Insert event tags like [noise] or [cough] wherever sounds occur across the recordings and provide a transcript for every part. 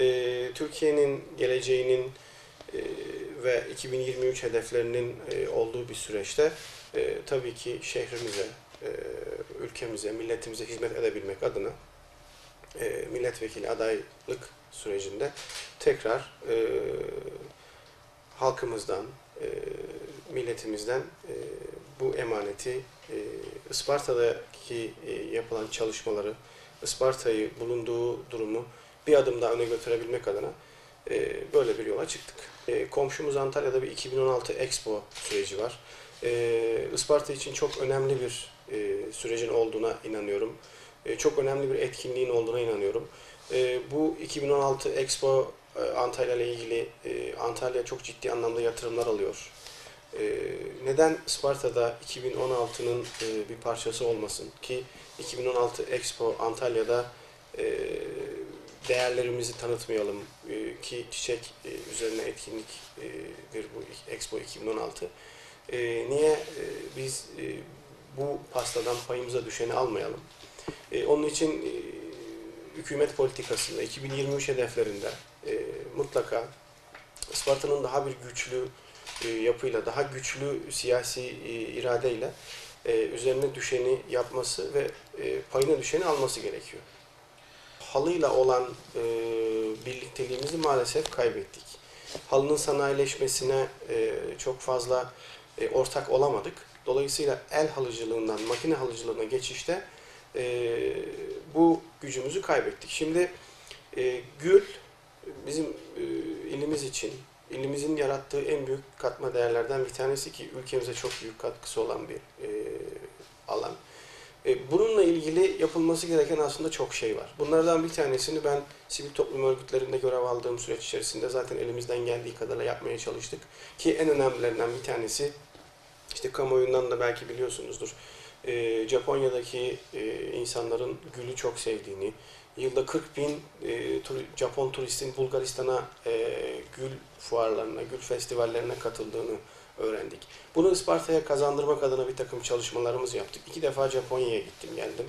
Ee, Türkiye'nin geleceğinin e, ve 2023 hedeflerinin e, olduğu bir süreçte e, tabii ki şehrimize, e, ülkemize, milletimize hizmet edebilmek adına e, milletvekili adaylık sürecinde tekrar e, halkımızdan, e, milletimizden e, bu emaneti e, Isparta'daki e, yapılan çalışmaları, Isparta'yı bulunduğu durumu bir adım daha öne götürebilmek adına e, böyle bir yola çıktık. E, komşumuz Antalya'da bir 2016 Expo süreci var. E, Isparta için çok önemli bir e, sürecin olduğuna inanıyorum. E, çok önemli bir etkinliğin olduğuna inanıyorum. E, bu 2016 Expo e, Antalya ile ilgili e, Antalya çok ciddi anlamda yatırımlar alıyor. E, neden Isparta'da 2016'nın e, bir parçası olmasın ki 2016 Expo Antalya'da e, değerlerimizi tanıtmayalım e, ki çiçek e, üzerine etkinliktir bu Expo 2016. E, niye biz bu pastadan payımıza düşeni almayalım? Onun için hükümet politikasında 2023 hedeflerinde mutlaka Isparta'nın daha bir güçlü yapıyla, daha güçlü siyasi iradeyle üzerine düşeni yapması ve payına düşeni alması gerekiyor. Halıyla olan e, birlikteliğimizi maalesef kaybettik. Halının sanayileşmesine e, çok fazla e, ortak olamadık. Dolayısıyla el halıcılığından makine halıcılığına geçişte e, bu gücümüzü kaybettik. Şimdi e, gül bizim e, ilimiz için, ilimizin yarattığı en büyük katma değerlerden bir tanesi ki ülkemize çok büyük katkısı olan bir e, alan. E, bununla ilgili yapılması gereken aslında çok şey var. Bunlardan bir tanesini ben sivil toplum örgütlerinde görev aldığım süreç içerisinde zaten elimizden geldiği kadarıyla yapmaya çalıştık. Ki en önemlilerinden bir tanesi işte kamuoyundan da belki biliyorsunuzdur. E, Japonya'daki e, insanların gülü çok sevdiğini, yılda 40 bin Japon turistin Bulgaristan'a gül fuarlarına, gül festivallerine katıldığını öğrendik. Bunu Isparta'ya kazandırmak adına bir takım çalışmalarımız yaptık. İki defa Japonya'ya gittim geldim.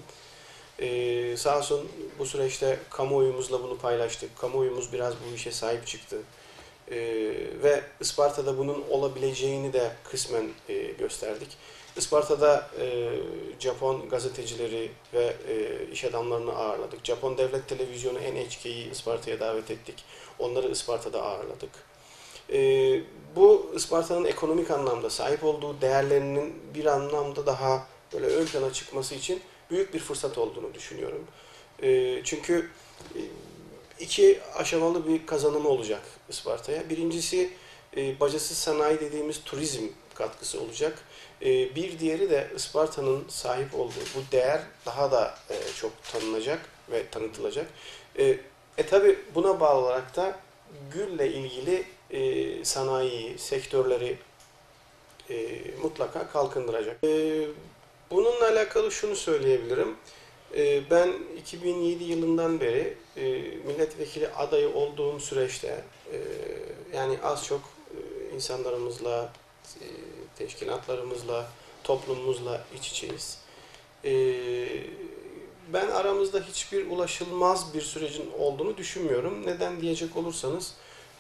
Ee, sağ olsun bu süreçte kamuoyumuzla bunu paylaştık. Kamuoyumuz biraz bu işe sahip çıktı. Ee, ve Isparta'da bunun olabileceğini de kısmen e, gösterdik. Isparta'da e, Japon gazetecileri ve e, iş adamlarını ağırladık. Japon Devlet Televizyonu NHK'yi Isparta'ya davet ettik. Onları Isparta'da ağırladık. Ee, bu Isparta'nın ekonomik anlamda sahip olduğu değerlerinin bir anlamda daha böyle ön plana çıkması için büyük bir fırsat olduğunu düşünüyorum. Ee, çünkü e, iki aşamalı bir kazanımı olacak Isparta'ya. Birincisi e, bacasız sanayi dediğimiz turizm katkısı olacak. E, bir diğeri de Isparta'nın sahip olduğu bu değer daha da e, çok tanınacak ve tanıtılacak. E, e tabi buna bağlı olarak da gülle ilgili e, sanayi sektörleri e, mutlaka kalkındıracak. E, bununla alakalı şunu söyleyebilirim. E, ben 2007 yılından beri e, milletvekili adayı olduğum süreçte e, yani az çok e, insanlarımızla, e, teşkilatlarımızla, toplumumuzla iç içeyiz. E, ben aramızda hiçbir ulaşılmaz bir sürecin olduğunu düşünmüyorum. Neden diyecek olursanız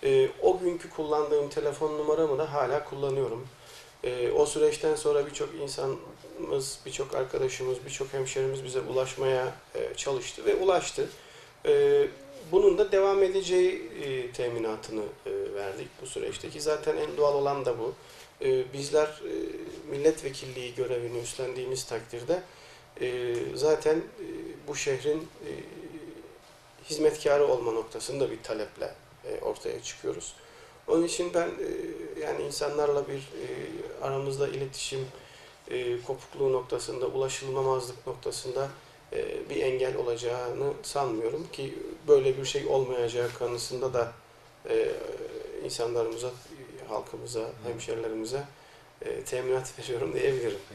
e, o günkü kullandığım telefon numaramı da hala kullanıyorum. E, o süreçten sonra birçok insanımız, birçok arkadaşımız, birçok hemşerimiz bize ulaşmaya e, çalıştı ve ulaştı. E, bunun da devam edeceği e, teminatını e, verdik bu süreçteki. Zaten en doğal olan da bu. E, bizler e, milletvekilliği görevini üstlendiğimiz takdirde e, zaten e, bu şehrin e, hizmetkarı olma noktasında bir taleple ortaya çıkıyoruz. Onun için ben e, yani insanlarla bir e, aramızda iletişim e, kopukluğu noktasında, ulaşılmamazlık noktasında e, bir engel olacağını sanmıyorum ki böyle bir şey olmayacağı kanısında da e, insanlarımıza, halkımıza, hemşerilerimize e, teminat [laughs] veriyorum diyebilirim.